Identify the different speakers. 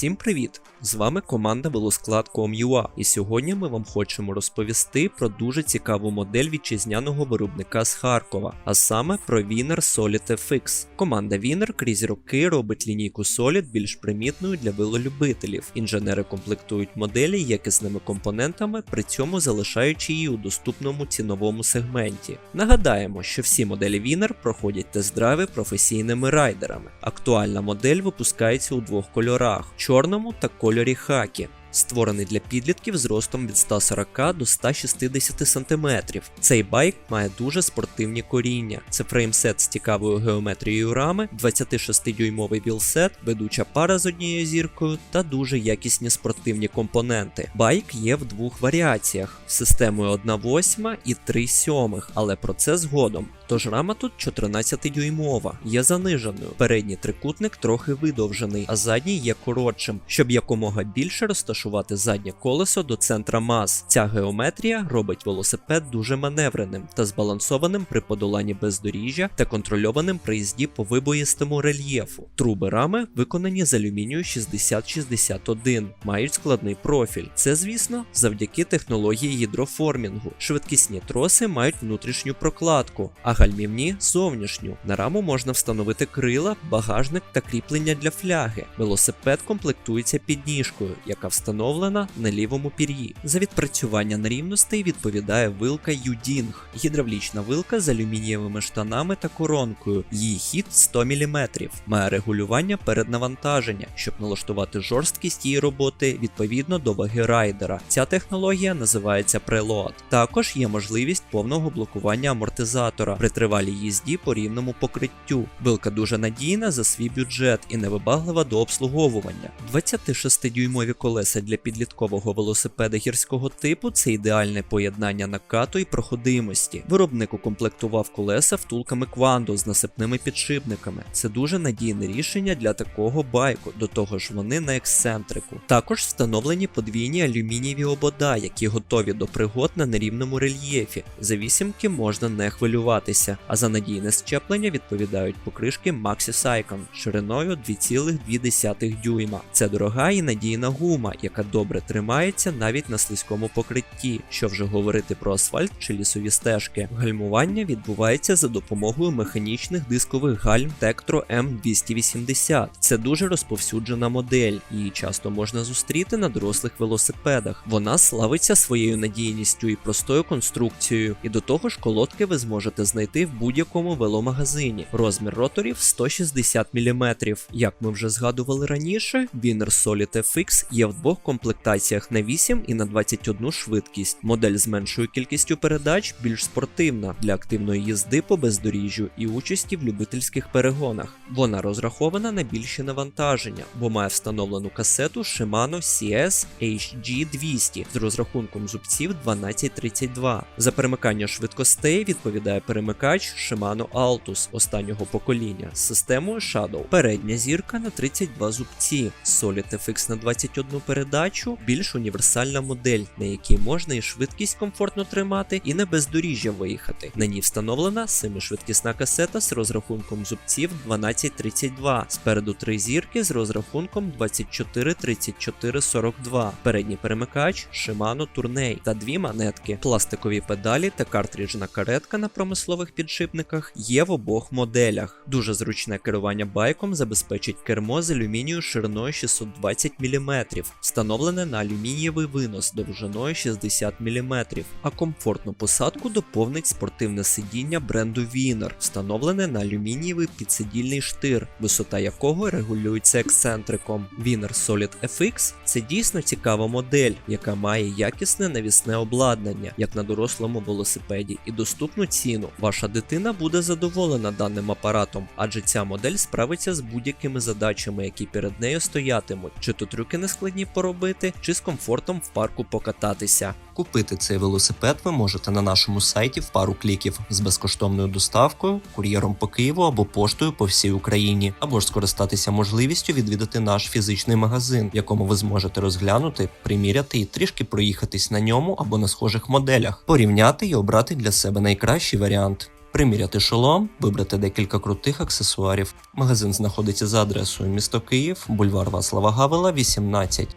Speaker 1: Всім привіт! З вами команда Велосклад.com.ua і сьогодні ми вам хочемо розповісти про дуже цікаву модель вітчизняного виробника з Харкова, а саме про Wiener Solid FX. Команда Wiener крізь роки робить лінійку Solid більш примітною для велолюбителів. Інженери комплектують моделі якісними компонентами, при цьому залишаючи її у доступному ціновому сегменті. Нагадаємо, що всі моделі Wiener проходять тест-драйви професійними райдерами. Актуальна модель випускається у двох кольорах чорному та кольорі хакі. Створений для підлітків з ростом від 140 до 160 см. Цей байк має дуже спортивні коріння. Це фреймсет з цікавою геометрією рами, 26-дюймовий вілсет, ведуча пара з однією зіркою та дуже якісні спортивні компоненти. Байк є в двох варіаціях з системою 1.8 і 3.7, але про це згодом. Тож рама тут 14-дюймова, є заниженою. Передній трикутник трохи видовжений, а задній є коротшим, щоб якомога більше розташувати заднє колесо до центра мас. Ця геометрія робить велосипед дуже маневреним та збалансованим при подоланні бездоріжжя та контрольованим при їзді по вибоїстому рельєфу. Труби рами виконані з алюмінію 6061, мають складний профіль. Це, звісно, завдяки технології гідроформінгу. Швидкісні троси мають внутрішню прокладку, а гальмівні зовнішню. На раму можна встановити крила, багажник та кріплення для фляги. Велосипед комплектується підніжкою, яка встановлена на лівому пір'ї. За відпрацювання нерівностей відповідає вилка Юдінг, гідравлічна вилка з алюмінієвими штанами та коронкою. Її хід 100 мм. Має регулювання переднавантаження, щоб налаштувати жорсткість її роботи відповідно до ваги райдера. Ця технологія називається Preload. Також є можливість повного блокування амортизатора при тривалій їзді по рівному покриттю. Вилка дуже надійна за свій бюджет і невибаглива до обслуговування. 26-дюймові колеса для підліткового велосипеда гірського типу це ідеальне поєднання накату і проходимості. Виробник укомплектував колеса втулками квандо з насипними підшипниками. Це дуже надійне рішення для такого байку, до того ж вони на ексцентрику. Також встановлені подвійні алюмінієві обода, які готові до пригод на нерівному рельєфі. За вісімки можна не хвилюватися, а за надійне щеплення відповідають покришки Maxi Cycon шириною 2,2 дюйма. Це дорога і надійна гума, яка добре тримається навіть на слизькому покритті, що вже говорити про асфальт чи лісові стежки. Гальмування відбувається за допомогою механічних дискових гальм Tektro M280. Це дуже розповсюджена модель, її часто можна зустріти на дорослих велосипедах. Вона славиться своєю надійністю і простою конструкцією, і до того ж колодки ви зможете знайти в будь-якому веломагазині. Розмір роторів 160 мм. Як ми вже згадували раніше, Wiener Solid FX є в двох комплектаціях на 8 і на 21 швидкість. Модель з меншою кількістю передач більш спортивна для активної їзди по бездоріжжю і участі в любительських перегонах. Вона розрахована на більші навантаження, бо має встановлену касету Shimano CS HG200 з розрахунком зубців 1232. За перемикання швидкостей відповідає перемикач Shimano Altus останнього покоління з системою Shadow. Передня зірка на 32 зубці, Solid FX на 21 передачу, більш універсальна модель, на якій можна і швидкість комфортно тримати, і на бездоріжжя виїхати. На ній встановлена семишвидкісна касета з розрахунком зубців 1232, спереду три зірки з розрахунком 24 34 42, передній перемикач Shimano Tourney та дві монетки, пластикові педалі та картриджна каретка на промислових підшипниках є в обох моделях. Дуже зручне керування байком забезпечить кермо з алюмінію шириною 620 мм, встановлене на алюмінієвий винос довжиною 60 мм, а комфортну посадку доповнить спортивне сидіння бренду Wiener, встановлене на алюмінієвий підсидільний штир, висота якого регулюється ексцентриком. Wiener Solid FX це дійсно цікава модель, яка має якісне навісне обладнання, як на дорослому велосипеді, і доступну ціну. Ваша дитина буде задоволена даним апаратом, адже ця модель справиться з будь-якими задачами, які перед нею стоятимуть, чи то трюки нескладні поробити, чи з комфортом в парку покататися. Купити цей велосипед ви можете на нашому сайті в пару кліків з безкоштовною доставкою, кур'єром по Києву або поштою по всій Україні, або ж скористатися можливістю відвідати наш фізичний магазин, в якому ви зможете розглянути, приміряти і трішки проїхатись на ньому або на схожих моделях, порівняти і обрати для себе найкращий варіант.
Speaker 2: приміряти шолом, вибрати декілька крутих аксесуарів. Магазин знаходиться за адресою місто Київ, бульвар Васлава Гавела, 18.